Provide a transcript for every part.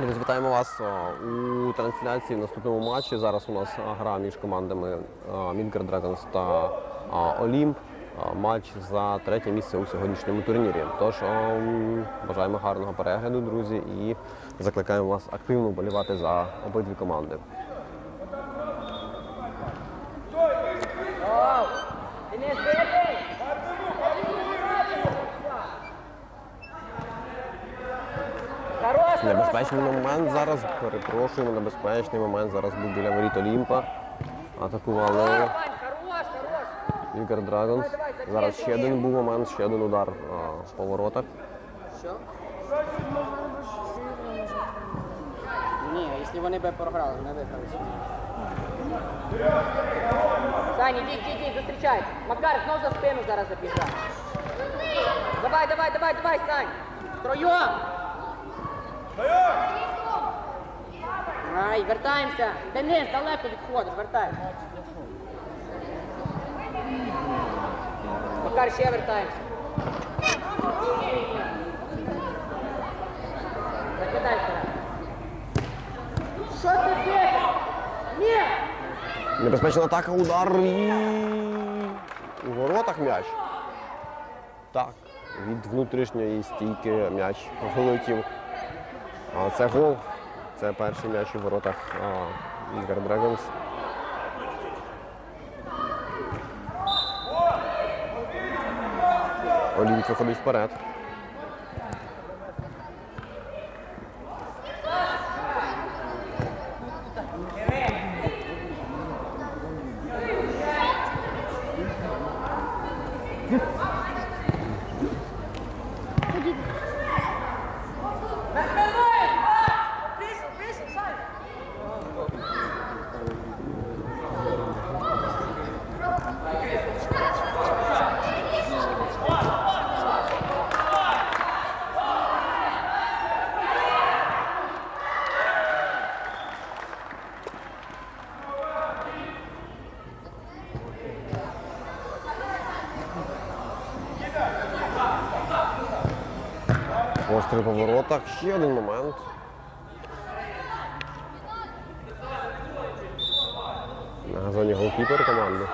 Друзі, вітаємо вас у трансляції в наступному матчі. Зараз у нас гра між командами Мінкер Драгонс та Олімп. Матч за третє місце у сьогоднішньому турнірі. Тож бажаємо гарного перегляду, друзі, і закликаємо вас активно вболівати за обидві команди. Денис, бей! Хорош, хорош! Небезпечний момент зараз. Перепрошуємо, небезпечний момент зараз був біля воріт Олімпа. Атакували! Мінкер Драгонс. Зараз ще один був момент, ще один удар а, по воротах. Ні, якщо вони би програли, вони виграли сьогодні. Сань, ідіть, ідіть, зустрічай. Макар, знов за спину зараз забіжав. Давай, давай, давай, давай, Сань. Троєм. Ай, вертаємося. Денис, далеко відходиш, вертаємося. Макар, ще вертаємося. Закидай. Що ти бігав? Ні! Небезпечна атака, удар у воротах м'яч. Так, від внутрішньої стійки м'яч вилетів. Це гол. Це перший м'яч у воротах Мінкер Dragons. Олімп виходить вперед. Острий по воротах. Ще один момент. На газоні голкіпер команди.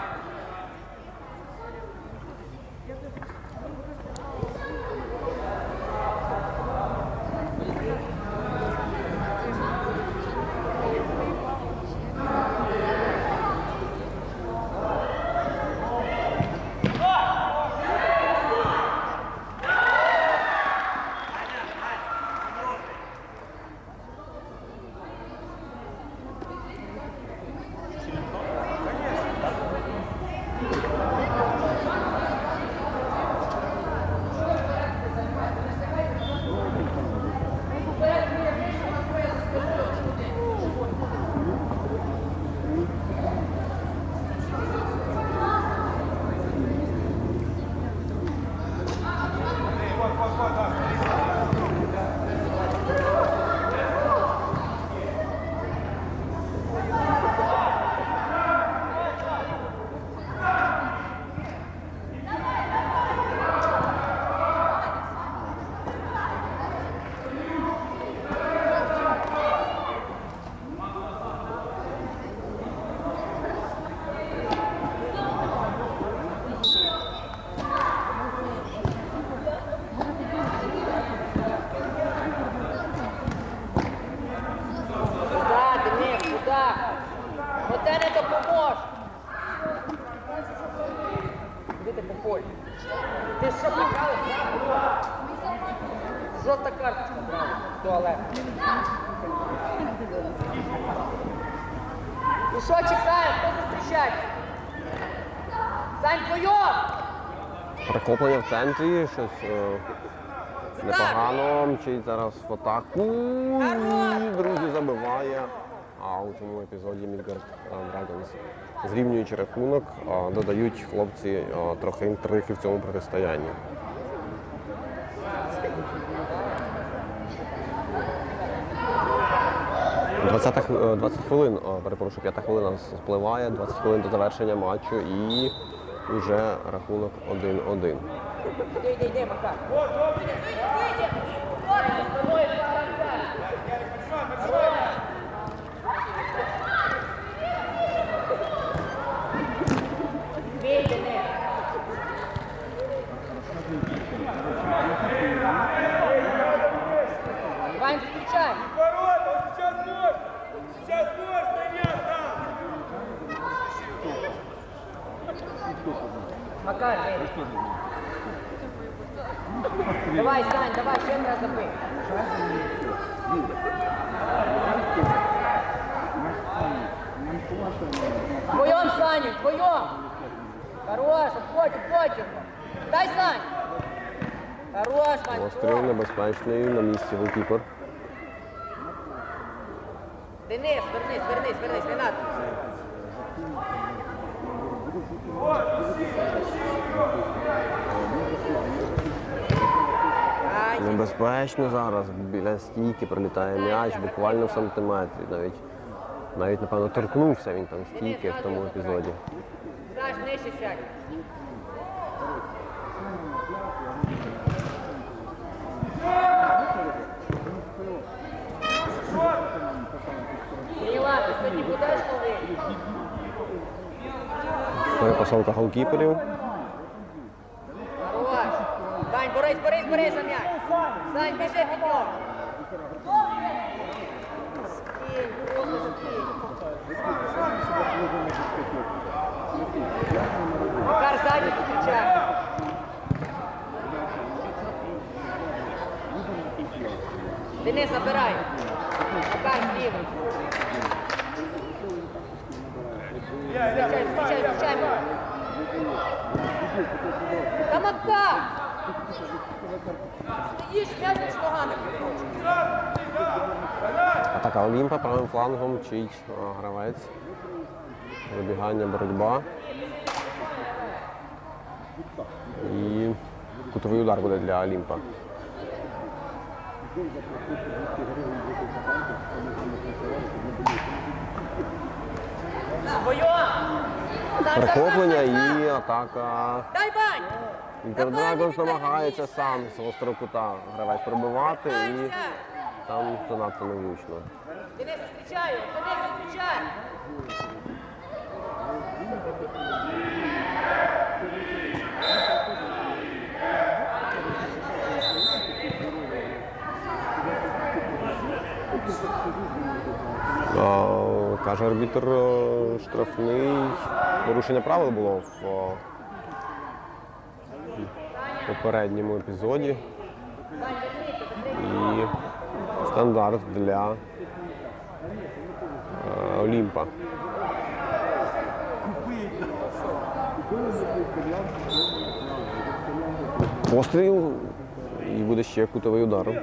boa, boa, boa, boa. Перехоплення в центрі, щось е, непогано. Мчить зараз в атаку. І, Друзі, забиває. А у цьому епізоді Мідгард Драгонс зрівнюючи рахунок, додають хлопці трохи інтриги в цьому протистоянні. Двадцята хв- е, 20 хвилин, а, перепрошую, п'ята хвилина спливає, 20 хвилин до завершення матчу і вже рахунок 1-1. Іди, іди, іди, Макар. Спиною два гравця. Бей, Денис. Вань, зустрічай. Макар. Давай, Сань, давай, ще раз. Вдвоем, Саня, вдвоем. Хорош, обходь, обходь. Дай, Сань. Хорош, Вань. Постріл небезпечний на місці голкіпер. Денис, вернись, вернись, вернись, не надо. Небезпечно зараз. Біля стійки прилітає м'яч буквально в сантиметрі. Навіть, навіть напевно, торкнувся він там стійки в тому епізоді. Саш, нижче сядь. Перепасовка голкіперів. Сань, борись, борись, борись за м'яч. Сань, біжи, готов. Просто. Макар сзади зустрічає. Денис, забирай. Макар зліва. Зустрічай, зустрічай, зустрічай. Та Стоїш, м'яч між. Атака Олімпа правим флангом вчить гравець. Вибігання, боротьба. І кутовий удар буде для Олімпа. Вдвоєм! Сам, сам. і атака. Інтердрагонс намагається сам з острокута гравець пробивати і там занадто невлучно. Денис, зустрічаю! Денис, зустрічай! Каже арбітр е, штрафний. Порушення правил було в попередньому епізоді. І стандарт для е, Олімпа. Постріл і буде ще кутовий удар.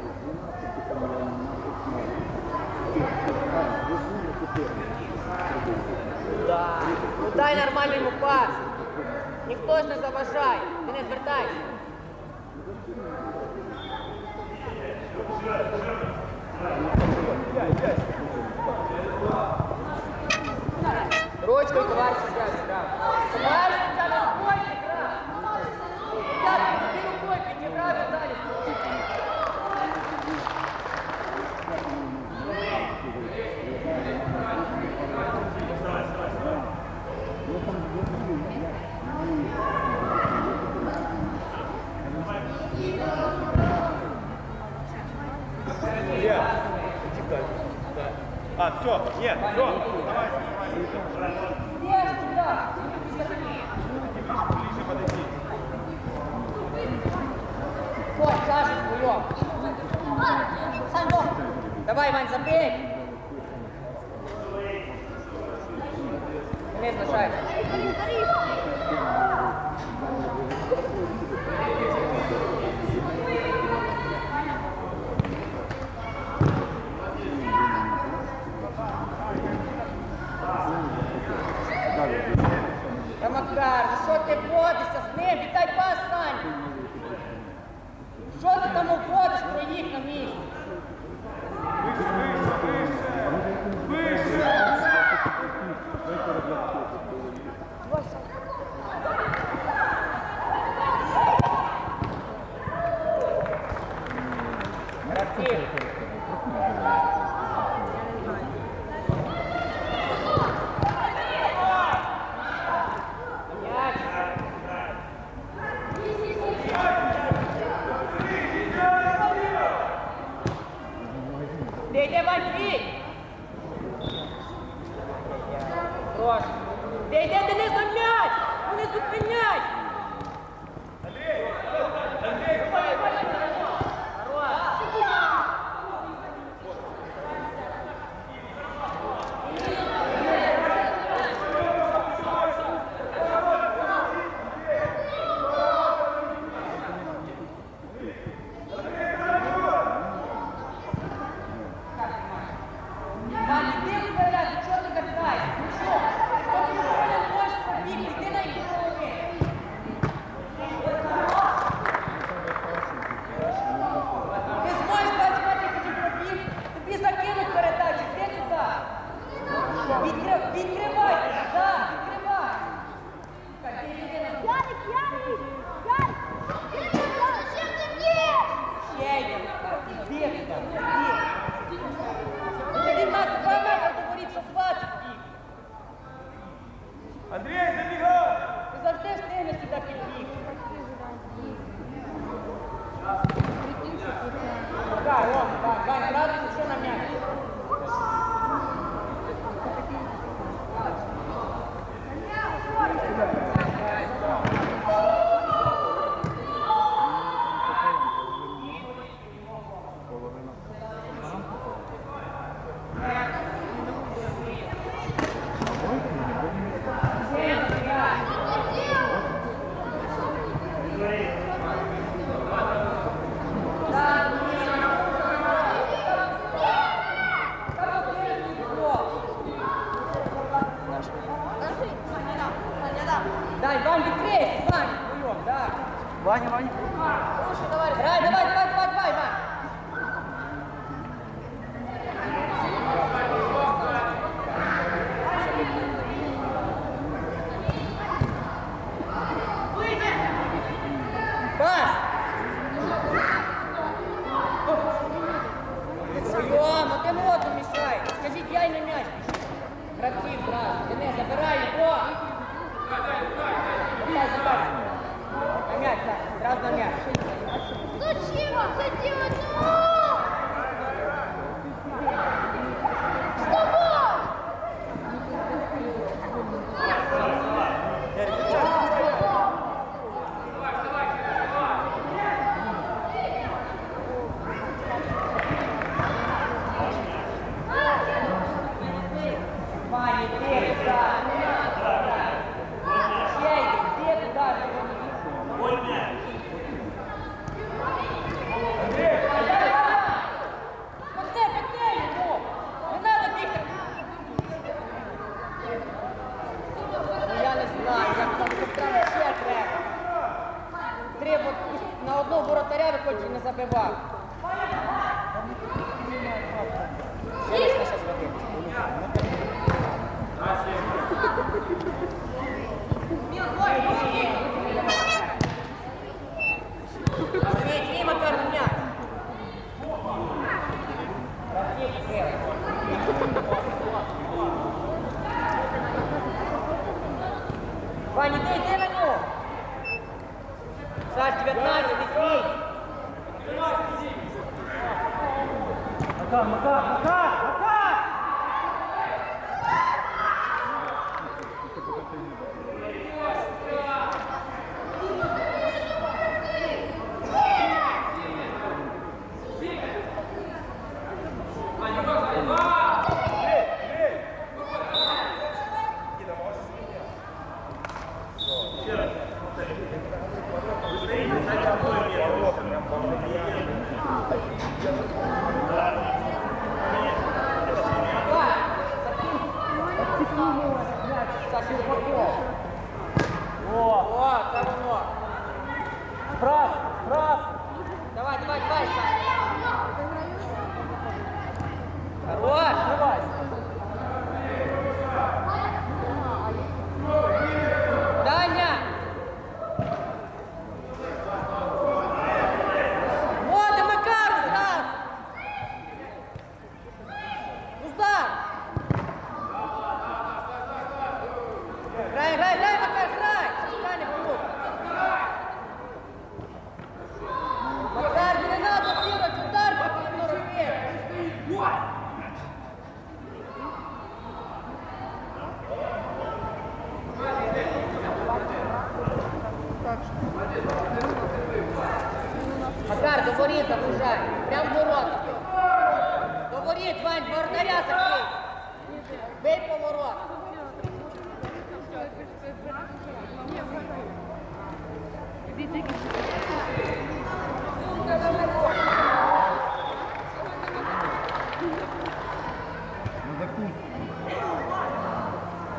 Да. Ну дай нормальний йому пас. Ніхто ж не заважає. Ти не звертайся. Ручкою, судья все, нет, все, Саша. Давай, Вань, забей. Денис, achou que pode essas neves, tá e passa. Воріт загружай. Прям в ворота. До Вань, воротаря закрий. Бей поворот.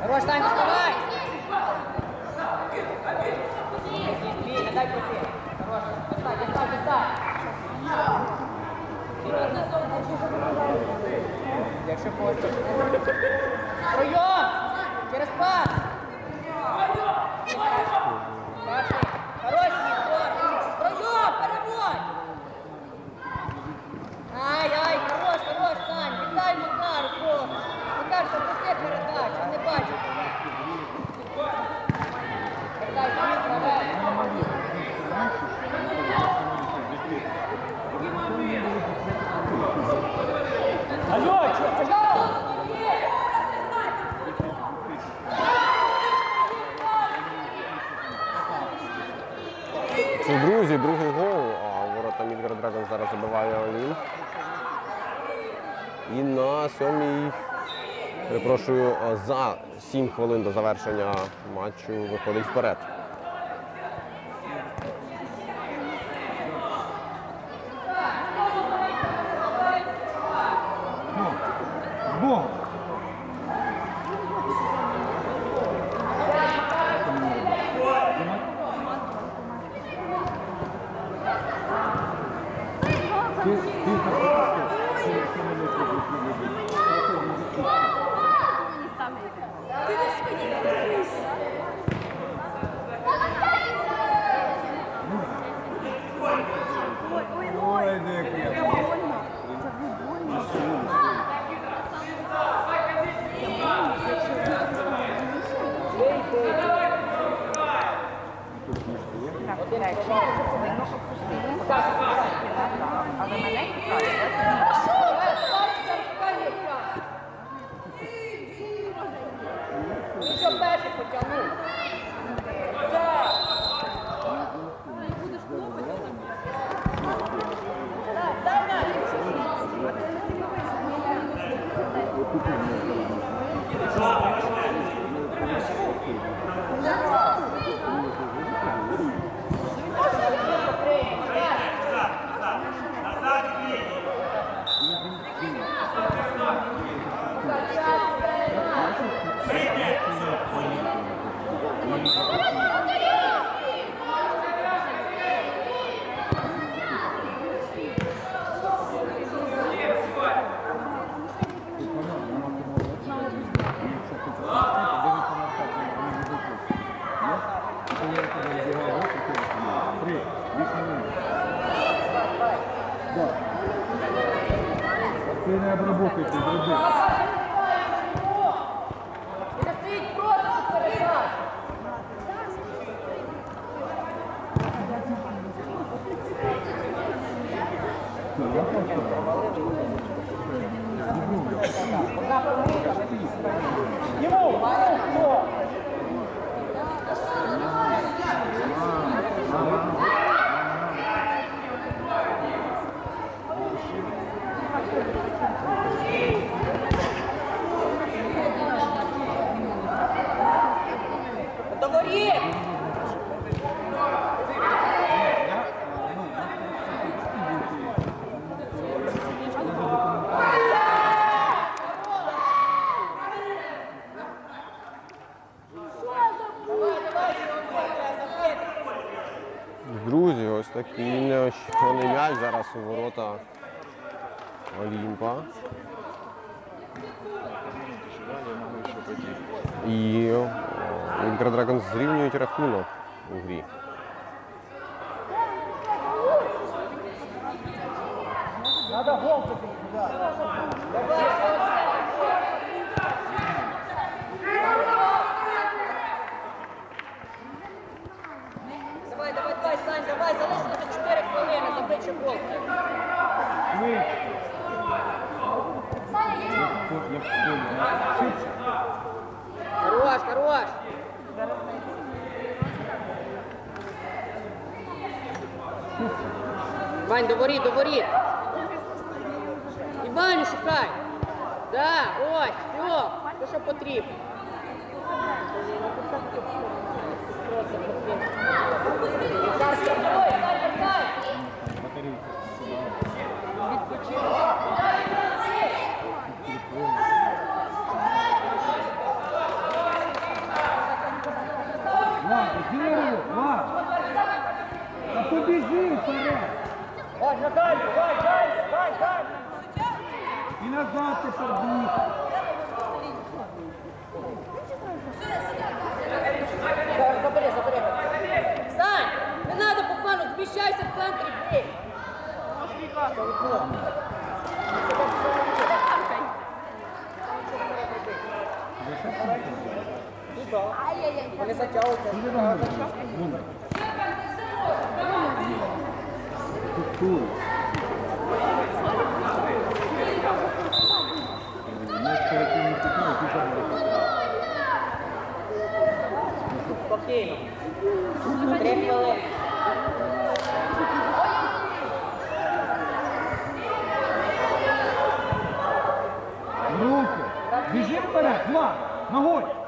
Хорош, Сань, доставай. Бій, не дай пройти. Хорош, достань, достань, достань. Якщо хочеш. Пройом! Через пас! Перший. Хороший відбор. Пройом, переводь! Ай, ай, хорош, хорош, Сань, віддай Макару просто. Макар, попроси передачу, а не бачу тебе. Передай, Сань, правильно. Алло, чё? Це, друзі, другий гол. А ворота Мідгар Драгон зараз забиває Олімп. І на сьомій, перепрошую, за 7 хвилин до завершення матчу виходить вперед. Богом. Ой, де крепко. У грі. Надо гол. Давай, давай, давай, Сань, давай, залишилося 4 хвилини, ще гол. В школі. Хорош, хорош. Вань, до воріт, до воріт. Іваню шукай. Да, ось, все, все, що потрібно. Зараз страхуй, дай, вертай. Влад, іди його, Влад. Та побіжи вперед. Вань, на далі, Вань, далі, Вань, далі. І назад тепер біг. Забери, забери. Сань, не надо буквально, зміщайся в центрі, бій. Вони затягуються. Ahoj!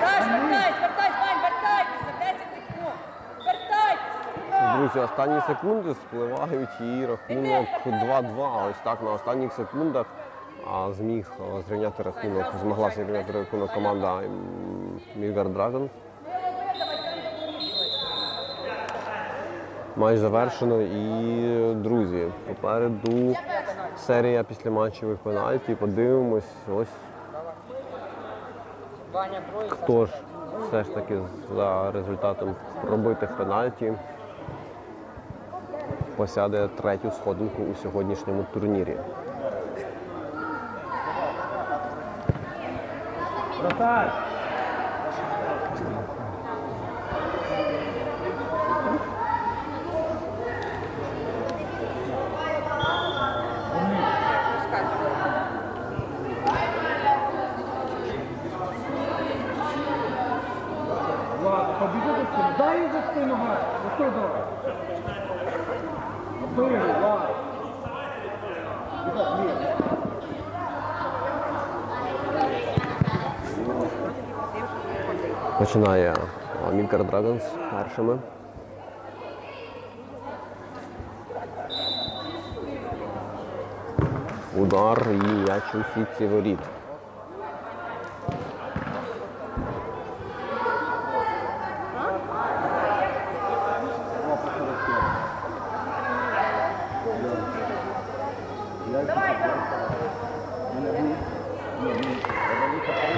Саш, вертайся, вертайся, Вань, вертайтеся, 10 секунд. Вертайтеся. Друзі, останні секунди спливають і рахунок 2-2. Ось так на останніх секундах а, зміг зрівняти рахунок, змогла зрівняти рахунок команда м, Midgard Dragons. Матч завершено і, друзі, попереду серія післяматчевих пенальті. Подивимось, ось хто ж все ж таки за результатом пробитих пенальті посяде третю сходинку у сьогоднішньому турнірі. Вратарь. Ладно, побіди до Дай їй за спину гай. Ось тут давай. Бий, Влад. Ні. Починає а, Драгонс першими. Удар і м'яч у сітці воріт.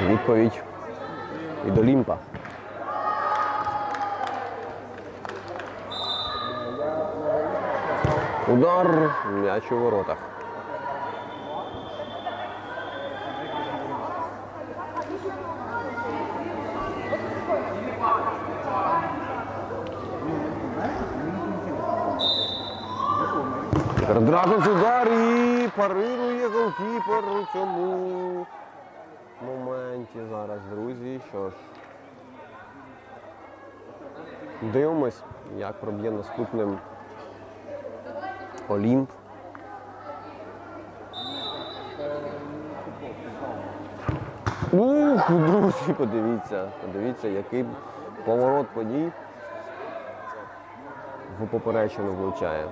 Відповідь від Олімпа. Удар, м'яч у воротах. Драгонс удар і парирує голкіпер у цьому моменті зараз, друзі. Що ж, дивимось, як проб'є наступним Олімп. Ух, друзі, подивіться, подивіться, який поворот подій в поперечину влучає.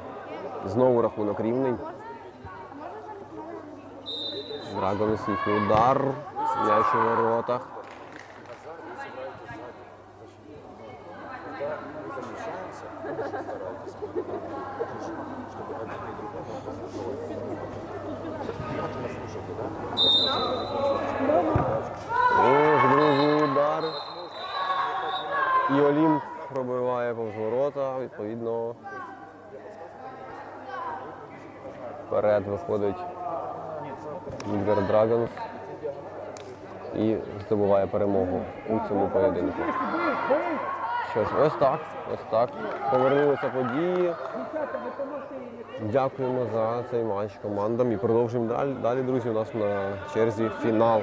Знову рахунок рівний. Драгонс їхній удар. М'яч у воротах. Ох, друзі, удар. І Олімп пробиває повз ворота, відповідно. Вперед виходить Мідгар Драгонс і здобуває перемогу у цьому поєдинку. Що ж, ось так, ось так. Повернулися події. Дякуємо за цей матч командам і продовжуємо далі. Далі, друзі, у нас на черзі фінал